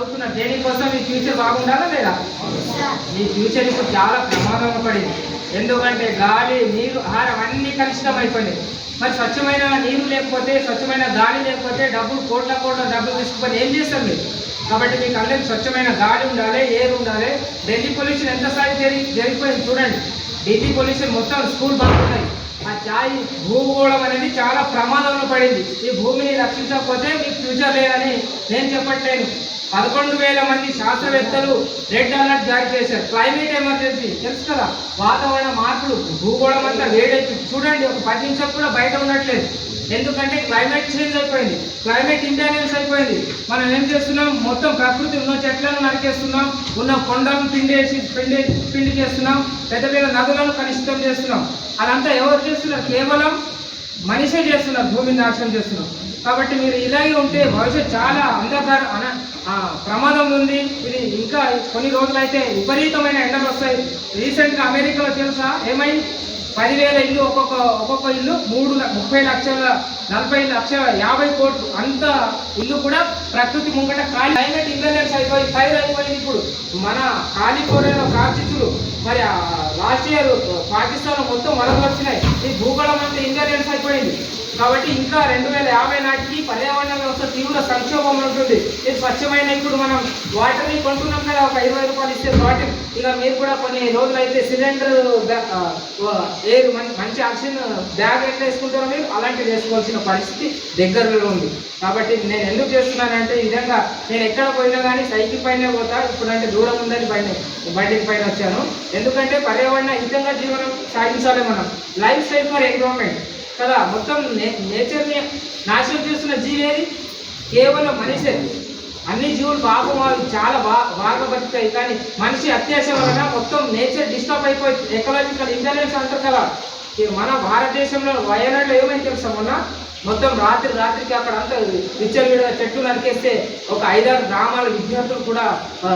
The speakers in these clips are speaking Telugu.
చదువుతున్న దేనికోసం మీ ఫ్యూచర్ బాగుండాలా లేదా? మీ ఫ్యూచర్ ఇప్పుడు చాలా ప్రమాదంలో పడింది. ఎందుకంటే గాలి నీరు ఆహారం అన్ని కలుషితం అయిపోయినాయి మరి స్వచ్ఛమైన నీరు లేకపోతే స్వచ్ఛమైన గాలి లేకపోతే డబ్బులు కోట్ల కోట్ల డబ్బులు తీసుకుపోతే ఏం చేస్తాం మీరు? కాబట్టి మీకు అందరికి స్వచ్ఛమైన గాలి ఉండాలి ఎయిర్ ఉండాలి. ఢిల్లీ పొల్యూషన్ ఎంత స్థాయి జరిగి జరిగిపోయింది చూడండి. ఢిల్లీ పొల్యూషన్ మొత్తం స్కూల్ బాగున్నాయి ఆ ఛాయ్ భూగోళం అనేది చాలా ప్రమాదంలో పడింది. ఈ భూమిని రక్షించకపోతే మీకు ఫ్యూచర్ లేదని నేను చెప్పట్లేను. పదకొండు వేల మంది శాస్త్రవేత్తలు రెడ్ అలర్ట్ జారీ చేశారు. క్లైమేట్ ఎమర్జెన్సీ తెలుసు కదా? వాతావరణ మార్పులు భూగోళం అంతా వేడెక్కి. చూడండి ఒక పది నిమిషాలు కూడా బయట ఉండట్లేదు. ఎందుకంటే క్లైమేట్ చేంజ్ అయిపోయింది. క్లైమేట్ ఇంబ్యాలెన్స్ అయిపోయింది మనం ఏం చేస్తున్నాం? మొత్తం ప్రకృతి ఉన్న చెట్లను నరికేస్తున్నాం. ఉన్న కొండలను పిండేసి పిండి పిండి చేస్తున్నాం. పెద్ద పెద్ద నదులను కలుషితం చేస్తున్నాం. అదంతా ఎవరు చేస్తున్నారు? కేవలం మనిషే చేస్తున్నారు. భూమిని నాశనం చేస్తున్నారు. కాబట్టి మీరు ఇలాగే ఉంటే భవిష్యత్ చాలా అంధకార అన ప్రమాదం ఉంది. ఇది ఇంకా కొన్ని రోజులైతే విపరీతమైన ఎండలు వస్తాయి. రీసెంట్గా అమెరికాలో తెలుసా? ఏమైంది? పదివేల ఇల్లు ఒక్కొక్క ఒక్కొక్క ఇల్లు మూడు ముప్పై లక్షల నలభై లక్షల యాభై కోట్లు. అంత ఇల్లు కూడా ప్రకృతి ముంగట ఖాళీ. క్లైమేట్ ఇంబ్యాలెన్స్ అయిపోయి ఫైర్ అయిపోయింది ఇప్పుడు. మన కాలిఫోర్నియాలో కార్చిచ్చులు మరి లాస్ట్ ఇయర్ పాకిస్తాన్ మొత్తం వలగొచ్చినాయి ఈ భూగోళం అంతా ఇంబ్యాలెన్స్ అయిపోయింది. కాబట్టి ఇంకా రెండు వేల యాభై నాటికి పర్యావరణ వ్యవస్థ తీవ్ర సంక్షోభం ఉంటుంది. ఇది స్వచ్ఛమైన ఇప్పుడు మనం వాటర్ని కొంటున్నాం కదా ఒక ఇరవై రూపాయలు ఇస్తే బాటిల్ ఇక మీరు కూడా కొన్ని రోజులైతే సిలిండర్ ఎయిర్ మంచి ఆక్సిజన్ బ్యాగ్ ఎట్లా వేసుకుంటారో మీరు అలాంటివి వేసుకోవాల్సిన పరిస్థితి దగ్గరలో ఉంది. కాబట్టి నేను ఎందుకు చేస్తున్నానంటే ఈ విధంగా నేను ఎక్కడ పోయినా కానీ సైకిల్ పైనే పోతా ఇప్పుడు అంటే దూరం ఉందని పైన బండికి పైన వచ్చాను. ఎందుకంటే పర్యావరణ హితంగా జీవనం సాగించాలి మనం. Lifestyle for environment. కదా మొత్తం నే- నేచర్ని నాశనం చేస్తున్న జీవి ఏది కేవలం మనిషే. అన్ని జీవులు పాపం వాళ్ళు చాలా బాగా బాగా బతుకుతాయి కానీ మనిషి అత్యాశ వలన మొత్తం నేచర్ డిస్టర్బ్ అయిపోయి ఎకలాజికల్ ఇంటెలిజెన్స్ అంటారు కదా. మన భారతదేశంలో వయనాడులో ఏమైంది తెలుసా మొన్న? మొత్తం రాత్రి రాత్రికి అక్కడ అంతా విచ్చలవిడిగా చెట్లు నరికేస్తే ఒక ఐదారు గ్రామాల విద్యార్థులు కూడా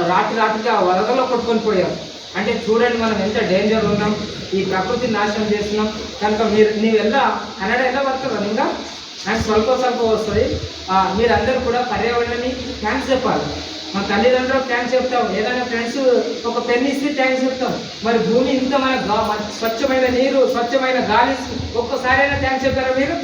రాత్రి రాత్రికి ఆ వరదలో కొట్టుకొని పోయారు. అంటే చూడండి మనం ఎంత డేంజర్ ఉన్నాం. ఈ ప్రకృతిని నాశనం చేస్తున్నాం. కనుక మీరు నీవెల్లా? కన్నడ ఎలా పడుతున్నారు ఇంకా నాకు స్వల్ప స్వల్ప వస్తుంది మీరందరూ కూడా పర్యావరణాన్ని థ్యాంక్స్ చెప్పాలి. మా తల్లిదండ్రులకు థ్యాంక్స్ చెప్తాం. ఏదైనా ఫ్రెండ్స్ ఒక పెన్ ఇస్తే థ్యాంక్స్ చెప్తాం. మరి భూమి ఇంత మన స్వచ్ఛమైన నీరు స్వచ్ఛమైన గాలి ఒక్కసారైనా థ్యాంక్స్ చెప్తారా మీరు?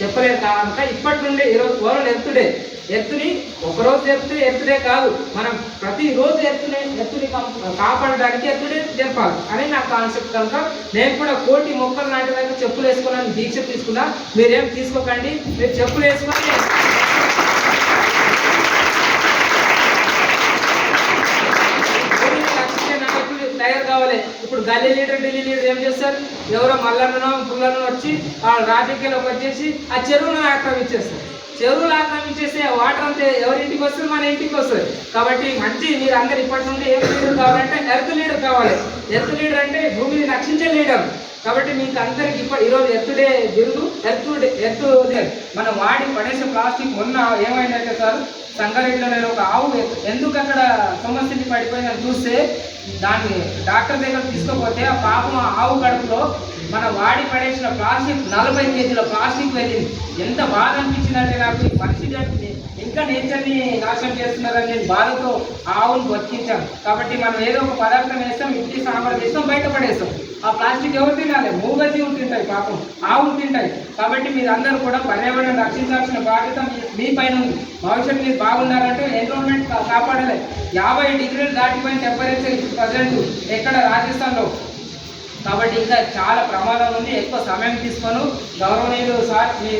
చెప్పలేరు కనుక ఇప్పటి నుండి ఈరోజు వరల్డ్ ఎత్తుడే ఎత్తుని ఒకరోజు ఎత్తు ఎత్తుడే కాదు. మనం ప్రతిరోజు ఎత్తుని ఎత్తుని కం- కాపాడడానికి ఎత్తుడే జరపాలి అని నా కాన్సెప్ట్ కనుక నేను కూడా కోటి మొక్కలు నాటేదాకా చెప్పులు వేసుకోవాలని దీక్ష తీసుకున్నా. మీరేం తీసుకోకండి మీరు చెప్పులు వేసుకొని తయారు కావాలి. ఇప్పుడు గల్లీ లీడర్ ఢిల్లీ లీడర్ ఏం చేస్తారు? ఎవరో మల్లన్ననో పుల్లన్నో వచ్చి ఆ రాజకీయాల్లోకి వచ్చేసి ఆ చెరువును ఆక్రమించేస్తారు. చెరువులు ఆక్రమించేస్తే వాటర్ అంతే ఎవరి ఇంటికి వస్తుంది? మన ఇంటికి వస్తుంది. కాబట్టి మంచి మీరు అందరు ఇప్పటి నుండి ఏం లీడర్ కావాలంటే ఎర్త్ లీడర్ కావాలి. ఎర్త్ లీడర్ అంటే భూమిని రక్షించే లీడర్ కాబట్టి మీకు అందరికి ఇప్పుడు ఈరోజు ఎత్తుడే డే ఎత్తు ఎత్తు మనం వాడి పడేసే ప్లాస్టిక్ మొన్న ఏమైందంటే సార్? సంగారెడ్డిలో ఒక ఆవు ఎందుకు అక్కడ సమస్యని పడిపోయిందని చూస్తే దాన్ని డాక్టర్ దగ్గర తీసుకోపోతే ఆ పాపం ఆవు కడుపులో మన వాడి పడేసిన ప్లాస్టిక్ నలభై కేజీల ప్లాస్టిక్ వెళ్ళింది. ఎంత బాధ అనిపించిందంటే నాకు ఈ పరిస్థితి ఇంకా నేచర్ని నాశనం చేస్తున్నారని నేను బాధతో ఆవును బతికించాను. కాబట్టి మనం ఏదో ఒక పదార్థం వేస్తాం ఇంటి సాంబార్ చేస్తాం బయటపడేస్తాం ఆ ప్లాస్టిక్ ఎవరు తినాలి? మూగజీవులు తింటాయి పాపం. ఆవులు తింటాయి. కాబట్టి మీరందరూ కూడా పర్యావరణం రక్షించాల్సిన బాధ్యత మీ- పైన ఉంది. భవిష్యత్తు మీరు బాగున్నారంటే ఎన్విరాన్మెంట్ కా- కాపాడాలి. యాభై డిగ్రీలు దాటిపోయిన టెంపరేచర్ ప్రజెంట్ ఎక్కడ? రాజస్థాన్లో. కాబట్టి ఇంకా చాలా ప్రమాదం ఉంది ఎక్కువ సమయం తీసుకొని. గౌరవనీయులు సార్ మీ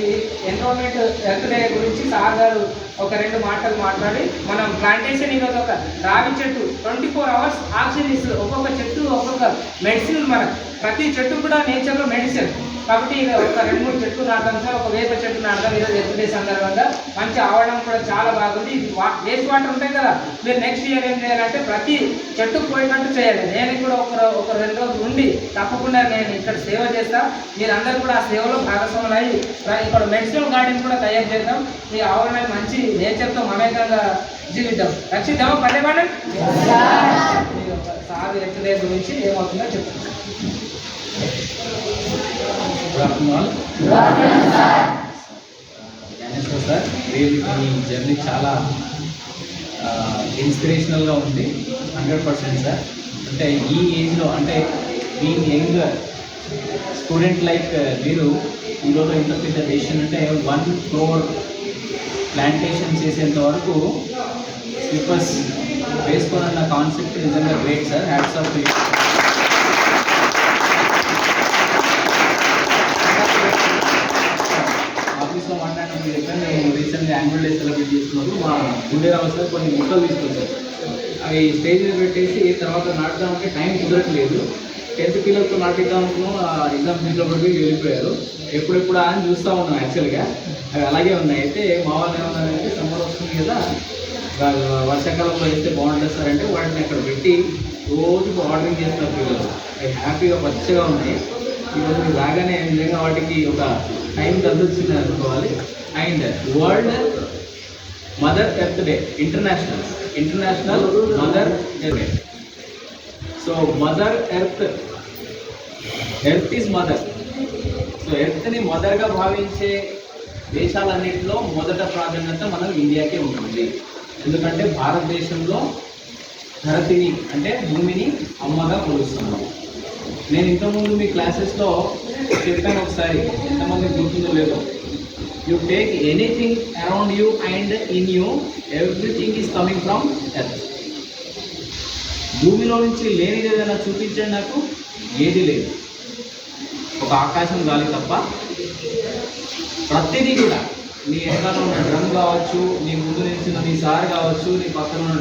ఎన్రోల్మెంట్ హెల్త్ డే గురించి సార్ గారు ఒక రెండు మాటలు మాట్లాడి మనం ప్లాంటేషన్ ఈరోజు ఒక రావి చెట్టు ట్వంటీ ఫోర్ అవర్స్ ఆక్సిజన్ ఇస్తుంది. ఒక్కొక్క చెట్టు ఒక్కొక్క మెడిసిన్ మనకు. ప్రతి చెట్టు కూడా నేచర్లో మెడిసిన్ కాబట్టి ఒక రెండు మూడు చెట్లు నాటుదాం సార్ ఒక వేప చెట్టు నాటుదాం ఈరోజు ఎత్తు డే సందర్భంగా మంచి ఆవడం కూడా చాలా బాగుంది. ఇది వా వేస్ట్ వాటర్ ఉంటాయి కదా మీరు నెక్స్ట్ ఇయర్ ఏం చేయాలంటే ప్రతి చెట్టుకు పోయినట్టు చేయాలి. నేను కూడా ఒక ఒక రెండు రోజులు ఉండి తప్పకుండా నేను ఇక్కడ సేవ చేస్తా. మీరందరూ కూడా ఆ సేవలో భాగస్వాములు అయ్యి ఇక్కడ మెడిసినల్ గార్డెన్ కూడా తయారు చేద్దాం. ఈ ఆవరణాన్ని మంచి నేచర్తో మమేకంగా జీవిద్దాం. రక్షిద్దామా పర్యావరణం సార్. ఎత్తు గురించి ఏమవుతుందో చెప్తాను. గుడ్ ఆఫ్టర్నూన్ జ్ఞానేశ్వర్ సార్ మీరు మీ జర్నీ చాలా ఇన్స్పిరేషనల్గా ఉంది హండ్రెడ్ పర్సెంట్ సార్. అంటే ఈ ఏజ్లో అంటే మీ యంగ్ స్టూడెంట్ లైక్ మీరు ఈరోజు ఇంత పెద్ద డెసిషన్ అంటే వన్ ఫ్లోర్ ప్లాంటేషన్ చేసేంత వరకు స్లిప్పర్స్ వేసుకోవాలన్న కాన్సెప్ట్ నిజంగా గ్రేట్ సార్. హ్యాట్స్ ఆఫ్ ఆఫీస్లో మాట్లాడినప్పుడు చెప్పాను మేము రీసెంట్గా యాన్యువల్ డే సెలబ్రేట్ చేస్తున్నప్పుడు మా గుండెరావు సార్ కొన్ని మొక్కలు తీసుకొచ్చారు. అవి స్టేజ్ మీద పెట్టేసి తర్వాత నాటుదామంటే టైం కుదరట్లేదు. టెన్త్ పిల్లలతో నాటిద్దాము ఎగ్జామ్ ఫీజులో పడి వెళ్ళిపోయారు. ఎప్పుడెప్పుడు అని చూస్తూ ఉన్నాం యాక్చువల్గా అవి అలాగే ఉన్నాయి. అయితే మా వాళ్ళు ఏమన్నారంటే సమ్మర్ వస్తుంది కదా వర్షాకాలంలో వేస్తే బాగుంటుంది సార్ అంటే వాటిని అక్కడ పెట్టి రోజు ఆర్డరింగ్ చేస్తారు పిల్లలు. అవి హ్యాపీగా పచ్చగా ఉన్నాయి. ఈరోజు లాగానే రాగానే నిజంగా వాటికి ఒక టైం కలిసి వచ్చింది అనుకోవాలి. And world mother earth day international international mother earth day so mother earth earth is mother so ఎర్త్ని మదర్గా భావించే దేశాలన్నింటిలో మొదట ప్రాధాన్యత మనం ఇండియాకే ఉంటుంది. ఎందుకంటే భారతదేశంలో ధరతిని అంటే భూమిని అమ్మగా కొలుస్తున్నాం. నేను ఇంతకుముందు మీ క్లాసెస్లో చెప్పాను ఒకసారి ఎంతమంది గుర్తుందో లేదో. You take anything around you and in you everything is coming from earth భూమిలో నుంచి లేనిది ఏదైనా చూపించండి నాకు ఏది లేదు. ఒక ఆకాశం గాలి తప్ప ప్రతిదీ కూడా నీ వెనకాల ఉన్న డ్రమ్ కావచ్చు నీ ముందు నిలిచిన నీ సార్ కావచ్చు నీ పక్కన ఉన్న